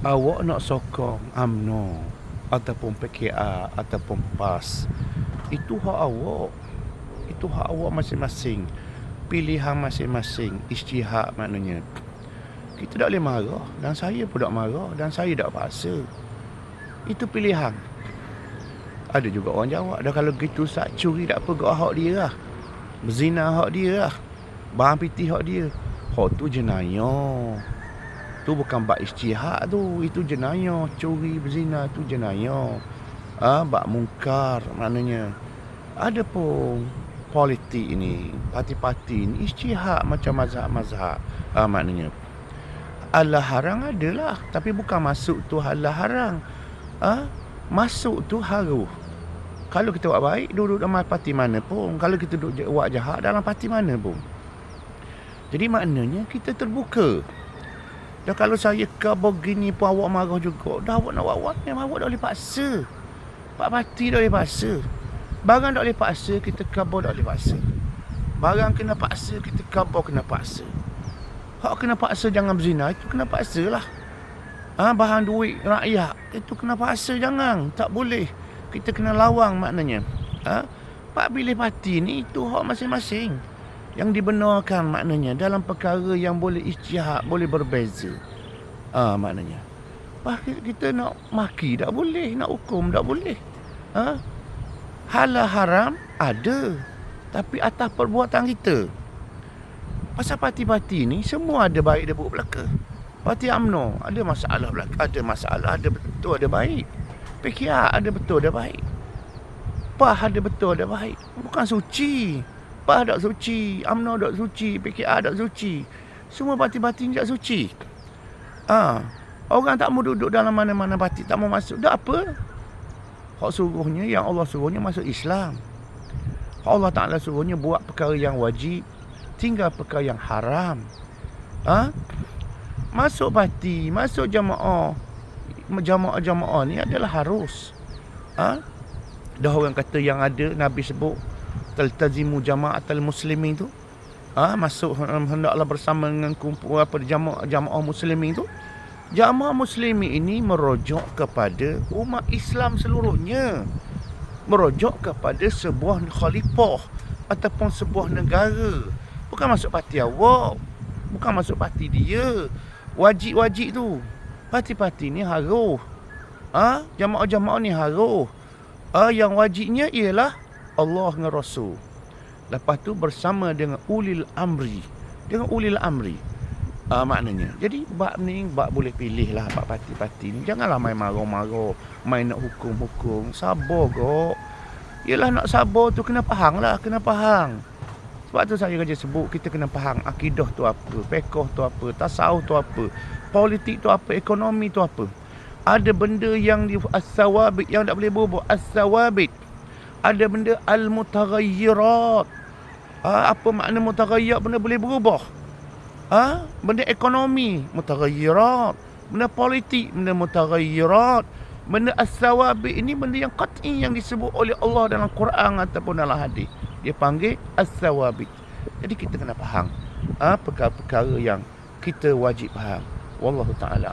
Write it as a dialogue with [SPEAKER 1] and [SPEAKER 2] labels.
[SPEAKER 1] awak nak sokong UMNO ataupun PKR ataupun PAS itu hak awak. Itu hak awak masing-masing. Pilihan masing-masing ijtihad maknanya. Kita tak boleh marah dan saya pun tak marah dan saya tak paksa. Itu pilihan. Ada juga orang jawab dah kalau gitu sak curi tak apa gak hak dia lah. Berzina hak dia lah. Barang piti hak dia. Hak tu jenayah tu bukan bak ijtihad tu. Itu jenayah. Curi berzina tu jenayah. Ah ha, bak mungkar maknanya. Ada pun politik ini parti-parti ini ijtihad macam mazhab-mazhab. Ha, maknanya. Allah harang adalah tapi bukan masuk tu Allah harang. Ah ha? masuk tu haruh. Kalau kita buat baik duduk dalam parti mana pun. Kalau kita duduk buat jahat dalam parti mana pun. Jadi maknanya kita terbuka dan kalau saya kabur gini pun awak marah juga. Dah awak nak buat memang awak tak boleh paksa. Pak Parti tak boleh paksa. Barang tak boleh paksa, kita kabur tak boleh paksa. Barang kena paksa, kita kabur kena paksa. Hak kena paksa jangan berzina, itu kena paksa lah. Ha, bahan duit rakyat, itu kena paksa jangan. Tak boleh. Kita kena lawang maknanya. Ha? Pak pilih parti ni, itu hak masing-masing yang dibenarkan maknanya dalam perkara yang boleh ijtihad boleh berbeza. Ah ha, maknanya. Bah kita nak maki tak boleh nak hukum tak boleh. Ha? Halal haram ada tapi atas perbuatan kita. Pasal parti-parti ni semua ada baik ada buruk belaka. Parti amno ada masalah belaka ada masalah ada betul ada baik. PKR ada betul ada baik. PAH ada betul ada baik. Bukan suci PAH tak suci, UMNO tak suci, PKR tak suci. Semua parti-parti tak suci. Ha. Orang tak mau duduk dalam mana-mana parti, tak mau masuk. Tak apa. Hak suruhnya, yang Allah suruhnya masuk Islam. Allah Ta'ala suruhnya buat perkara yang wajib, tinggal perkara yang haram. Ha? Masuk parti, masuk jamaah. Jamaah-jamaah ni adalah harus. Ha? Dah orang kata yang ada, Nabi sebut, taltazimu jama'atul muslimin tu ha, masuk hendaklah bersama dengan kumpul apa jamaah jamaah muslimin tu. Jamaah muslimin ini merujuk kepada umat Islam seluruhnya. Merujuk kepada sebuah khalifah ataupun sebuah negara. Bukan masuk parti awak bukan masuk parti dia. Wajib-wajib tu. Parti-parti ni harus ha? jamaah-jamaah ni harus ha? yang wajibnya ialah Allah dengan Rasul. Lepas tu bersama dengan ulil amri. Dengan ulil amri. Uh, maknanya. Jadi bab ni bab boleh pilih lah bab parti-parti ni. Janganlah main marah-marah. Main nak hukum-hukum. Sabar kok. Yelah nak sabar tu kena faham lah. Kena faham. Sebab tu saya kerja sebut kita kena faham akidah tu apa. Pekoh tu apa. Tasawuf tu apa. Politik tu apa. Ekonomi tu apa. Ada benda yang di as-sawabit yang tak boleh berubah. As-sawabit ada benda al-mutaghayyirat. Ha, apa makna mutaghayyir benda boleh berubah? Ha? Benda ekonomi mutaghayyirat. Benda politik benda mutaghayyirat. Benda as-sawabi ini benda yang qat'i yang disebut oleh Allah dalam Quran ataupun dalam hadis. Dia panggil as-sawabi. Jadi kita kena faham ha, perkara-perkara yang kita wajib faham. Wallahu taala.